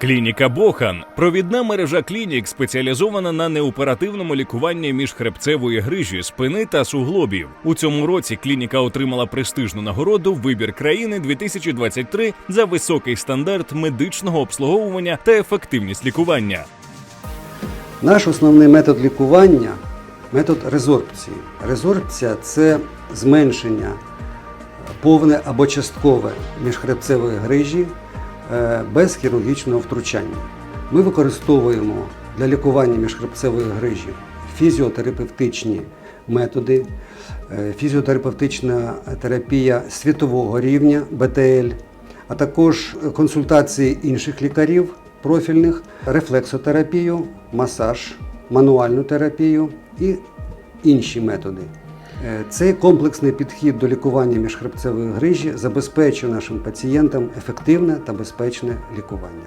Клініка Бохан провідна мережа клінік, спеціалізована на неоперативному лікуванні міжхребцевої грижі, спини та суглобів. У цьому році клініка отримала престижну нагороду Вибір країни 2023 за високий стандарт медичного обслуговування та ефективність лікування. Наш основний метод лікування метод резорбції. Резорбція це зменшення повне або часткове міжхребцевої грижі без хірургічного втручання. Ми використовуємо для лікування міжхребцевої грижі фізіотерапевтичні методи, е, фізіотерапевтична терапія світового рівня БТЛ, а також консультації інших лікарів профільних, рефлексотерапію, масаж, мануальну терапію і інші методи. Е, Цей комплексний підхід до лікування міжхребцевої грижі забезпечує нашим пацієнтам ефективне та безпечне лікування.